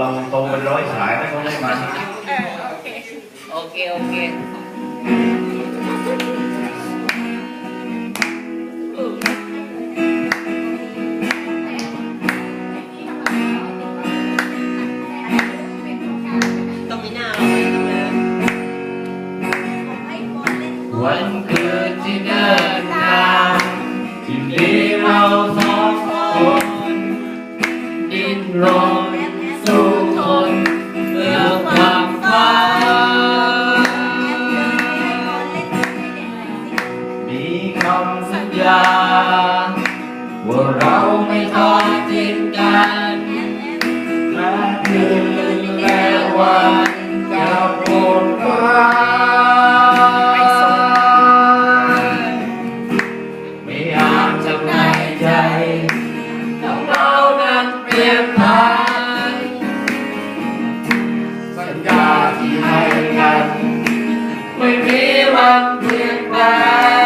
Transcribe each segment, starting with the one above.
ลองตรงเป็นร้อยสายแล้วก็ได้มาเอโอเค โอเค โอเควันเกิดที่เดินทาง ว่าเราไม่ทอดทิ้งกันและคืนและวันกับโบนฟ้าวไม่อาจจะในใจของเรานั้นเปลี่ยนผันสัญญาที่ให้กัน ไม่มีวันเปลี่ยนแปลง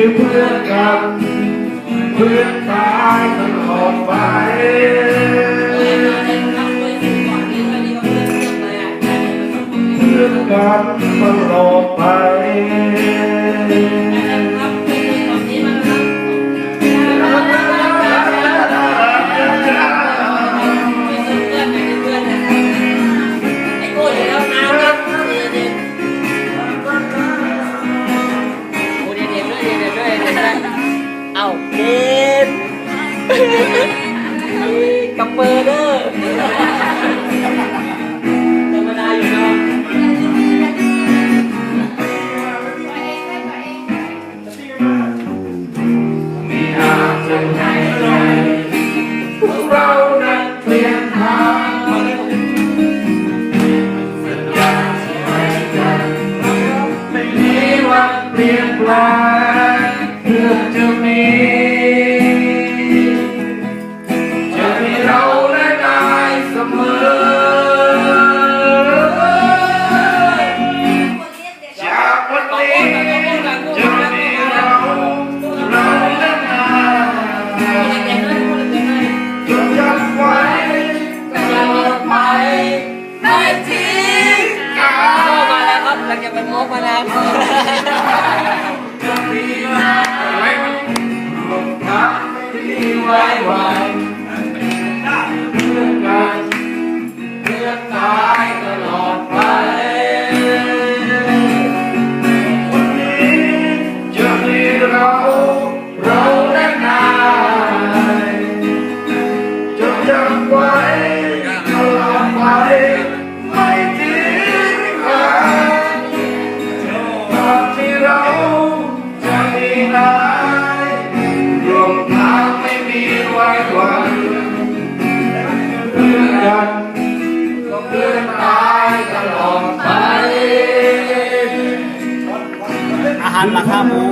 ือเพื่อกันเพื่อตายตลอดไปเพื่อนกันตลอดไป กับเบอร์เด้อ naman mo pa na ako. Kami na, kami na, anak kamu